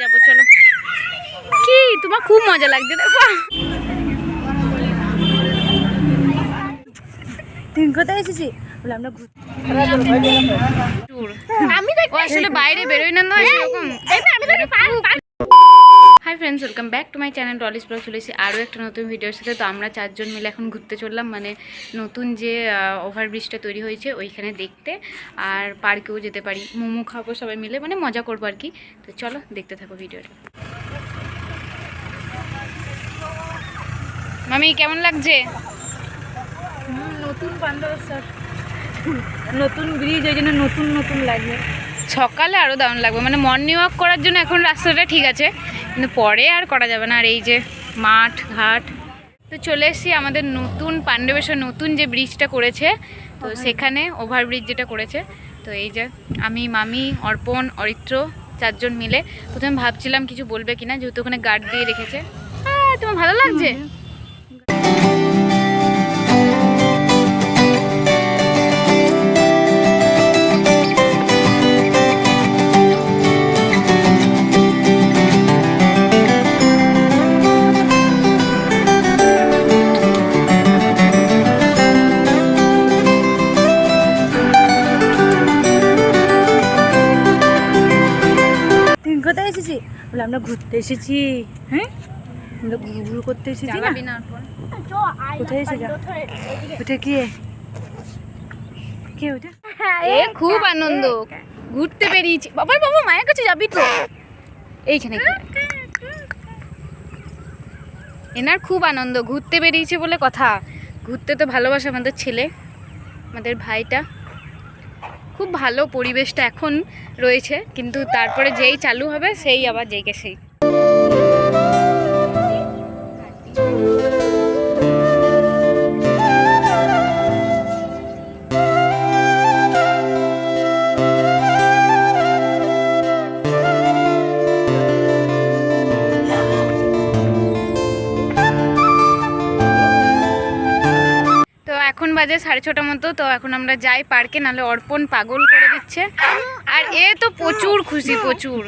যাব চলো। কি? তোমার খুব মজা লাগছে কোথায় এসেছি? আমরা আমি আসলে বাইরে বেরোই না নয় সেরকম। Hi friends welcome back to my channel dolly's blog চলে এসেছি আরও একটা নতুন ভিডিওর সাথে। তো আমরা চারজন মিলে এখন ঘুরতে চললাম মানে নতুন যে ওভারব্রিজটা তৈরি হয়েছে ওইখানে দেখতে। আর পার্কেও যেতে পারি। মোমো খাব সবাই মিলে মানে মজা করব আর কি। তো চলো দেখতে থাকো ভিডিওটা মামি কেমন লাগছে? নতুন পান্ডব স্যার। নতুন ব্রিজ ওই জন্য নতুন নতুন লাগবে। সকালে আরও দারুণ লাগবে। মানে মর্নিং ওয়াক করার জন্য এখন রাস্তাটা ঠিক আছে। কিন্তু পরে আর করা যাবে না। আর এই যে মাঠ ঘাট। তো চলে এসেছি আমাদের নতুন পাণ্ডবেশ্বর নতুন যে ব্রিজটা করেছে তো সেখানে ওভারব্রিজ যেটা করেছে তো এই যে আমি মামি অর্পণ অরিত্র চারজন মিলে প্রথমে ভাবছিলাম কিছু বলবে কিনা যেহেতু ওখানে গার্ড দিয়ে রেখেছে। হ্যাঁ তোমার ভালো লাগছে? আমরা ঘুরতে এসেছি হ্যাঁ? আমরা ঘুরু ঘুরু করতে এসেছি না? না কোথায় এসে যা? ওটা কি? কে ওটা এ খুব আনন্দ। ঘুরতে বেরিয়েছি। বাবা বাবা মায়ের কাছে যাবি তো? এইখানে এনার খুব আনন্দ। ঘুরতে বেরিয়েছে বলে কথা। ঘুরতে তো ভালোবাসে আমাদের ছেলে আমাদের ভাইটা। খুব ভালো পরিবেশটা এখন রয়েছে কিন্তু তারপরে যেই চালু হবে সেই আবার যেইকে সেই। বাজে সাড়ে ছটা মতো তো এখন আমরা যাই পার্কে নাহলে অর্পণ পাগল করে দিচ্ছে। আর এ তো প্রচুর খুশি প্রচুর।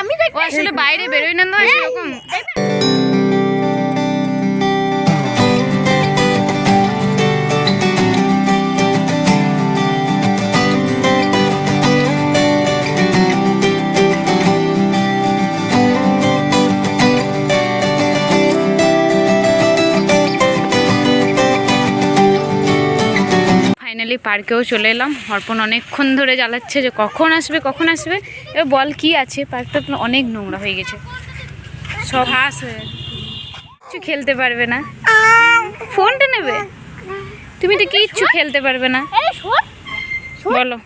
আমি ও আসলে বাইরে বেরোই না তো সেরকম। ফাইনালি পার্কেও চলে এলাম অর্পণ অনেকক্ষণ ধরে জ্বালাচ্ছে যে কখন আসবে কখন আসবে এবার বল কি আছে পার্কটা তো অনেক নোংরা হয়ে গেছে সব হাঁস হয়ে কিছু খেলতে পারবে না ফোনটা নেবে তুমি তো কিচ্ছু খেলতে পারবে না বলো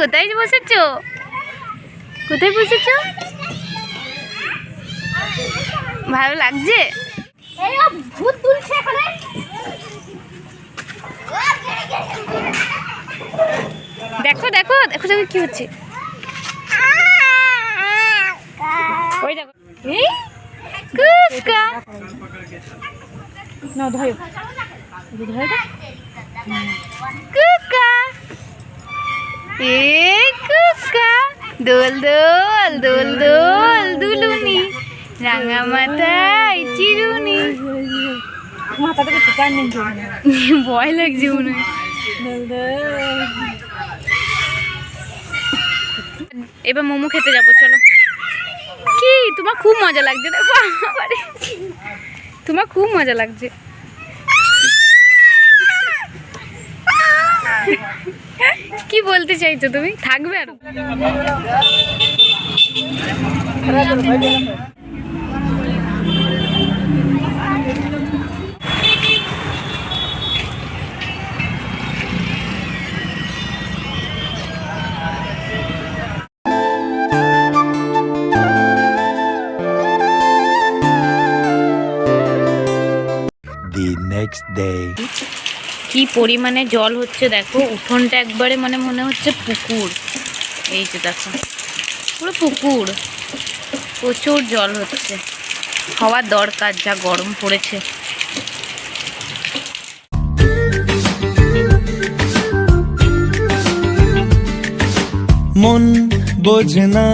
কোথায় বসেছো? কোথায় বসেছো? ভালো লাগছে? ভূত তুলছে এখানে। দেখো দেখো দেখো দেখো কি হচ্ছে। ওই দেখো। কুকা না ধরো। ধরো কুকা দোল দোল দোল দোল দুলুনি চিরুনি ভয় লাগছে মনে এবার মোমো খেতে যাব চলো কি তোমার খুব মজা লাগছে তোমার খুব মজা লাগছে কি বলতে চাইছো তুমি থাকবে আর next day. কি পরিমাণে জল হচ্ছে দেখো, উঠোনটা একবারে মানে মনে হচ্ছে পুকুর। এই যে দেখো, পুরো পুকুর। প্রচুর জল হচ্ছে। হওয়ার দরকার, যা গরম পড়েছে। মন বোঝে না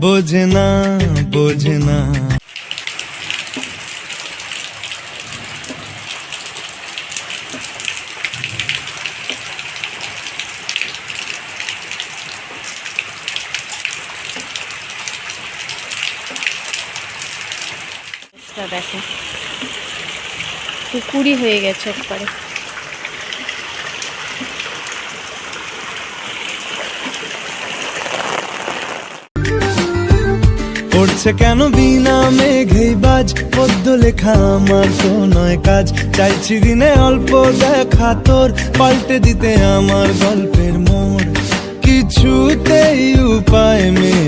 বোঝে না বোঝে না। দেখো। পুকুরই হয়ে গেছে একবারে। পড়ছে কেন বিনা মেঘেই বাজ? পদ্য লেখা আমার তো নয় কাজ। চাইছি দিনে অল্প দেখা তোর, পাল্টে দিতে আমার গল্পের মোড়। কিছুতেই উপায় মেলে